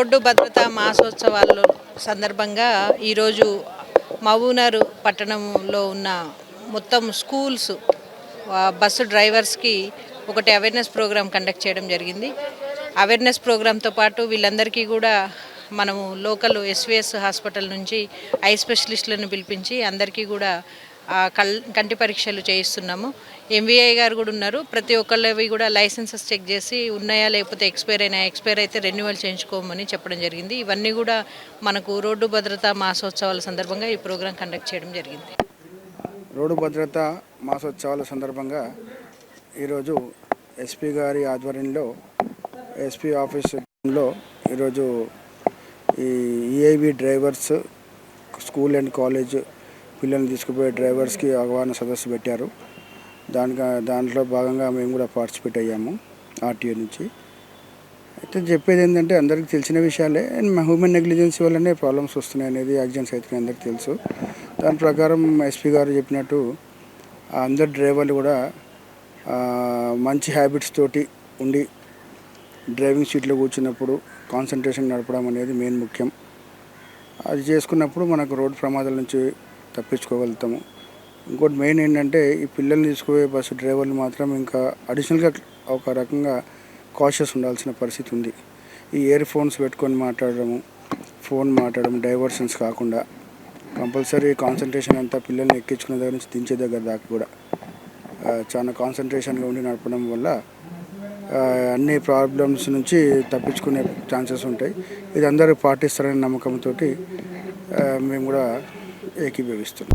Road భద్రతా మాసోత్సవాల్లో సందర్భంగా ఈరోజు మహబూనర్ పట్టణంలో ఉన్న మొత్తం స్కూల్స్ బస్సు డ్రైవర్స్కి ఒకటి అవేర్నెస్ ప్రోగ్రాం కండక్ట్ చేయడం జరిగింది. అవేర్నెస్ ప్రోగ్రామ్తో పాటు వీళ్ళందరికీ కూడా మనము లోకల్ ఎస్విఎస్ హాస్పిటల్ నుంచి ఐ స్పెషలిస్టులను పిలిపించి అందరికీ కూడా కల్ కంటి పరీక్షలు చేయిస్తున్నాము. ఎంవీఐ గారు కూడా ఉన్నారు. ప్రతి ఒక్కళ్ళవి కూడా లైసెన్సెస్ చెక్ చేసి ఉన్నాయా లేకపోతే ఎక్స్పైర్ అయినా ఎక్స్పైర్ అయితే రెన్యువల్ చేయించుకోమని చెప్పడం జరిగింది. ఇవన్నీ కూడా మనకు రోడ్డు భద్రతా మాసోత్సవాల సందర్భంగా ఈ ప్రోగ్రాం కండక్ట్ చేయడం జరిగింది. రోడ్డు భద్రత మాసోత్సవాల సందర్భంగా ఈరోజు ఎస్పీ గారి ఆధ్వర్యంలో ఎస్పీ ఆఫీసులో ఈరోజు ఈ EIV drivers school and college పిల్లల్ని తీసుకుపోయే డ్రైవర్స్కి అవగాహన సదస్సు పెట్టారు. దానికి దాంట్లో భాగంగా మేము కూడా పార్టిసిపేట్ అయ్యాము ఆర్టీఓ నుంచి. అయితే చెప్పేది ఏంటంటే అందరికీ తెలిసిన విషయాలే. హ్యూమన్ నెగ్లిజెన్సీ వల్లనే ప్రాబ్లమ్స్ వస్తున్నాయి అనేది యాక్సిడెంట్స్ అయితే అందరికీ తెలుసు. దాని ప్రకారం ఎస్పీ గారు చెప్పినట్టు అందరు డ్రైవర్లు కూడా మంచి హ్యాబిట్స్ తోటి ఉండి డ్రైవింగ్ సీట్లో కూర్చున్నప్పుడు కాన్సన్ట్రేషన్ నడపడం అనేది మెయిన్ ముఖ్యం. అది చేసుకున్నప్పుడు మనకు రోడ్డు ప్రమాదాల నుంచి తప్పించుకోగలుగుతాము. ఇంకోటి మెయిన్ ఏంటంటే ఈ పిల్లల్ని తీసుకుపోయే బస్సు డ్రైవర్లు మాత్రం ఇంకా అడిషనల్గా ఒక రకంగా కాషియస్ ఉండాల్సిన పరిస్థితి ఉంది. ఈ ఇయర్ ఫోన్స్ పెట్టుకొని మాట్లాడడము ఫోన్ మాట్లాడడం డైవర్షన్స్ కాకుండా కంపల్సరీ కాన్సన్ట్రేషన్ అంతా పిల్లల్ని ఎక్కించుకునే దగ్గర నుంచి దించే దగ్గర దాకా కూడా. చాలా కాన్సన్ట్రేషన్గా ఉండి నడపడం వల్ల అన్ని ప్రాబ్లమ్స్ నుంచి తప్పించుకునే ఛాన్సెస్ ఉంటాయి. ఇది అందరూ పాటిస్తారనే నమ్మకంతో మేము కూడా ekibe Western.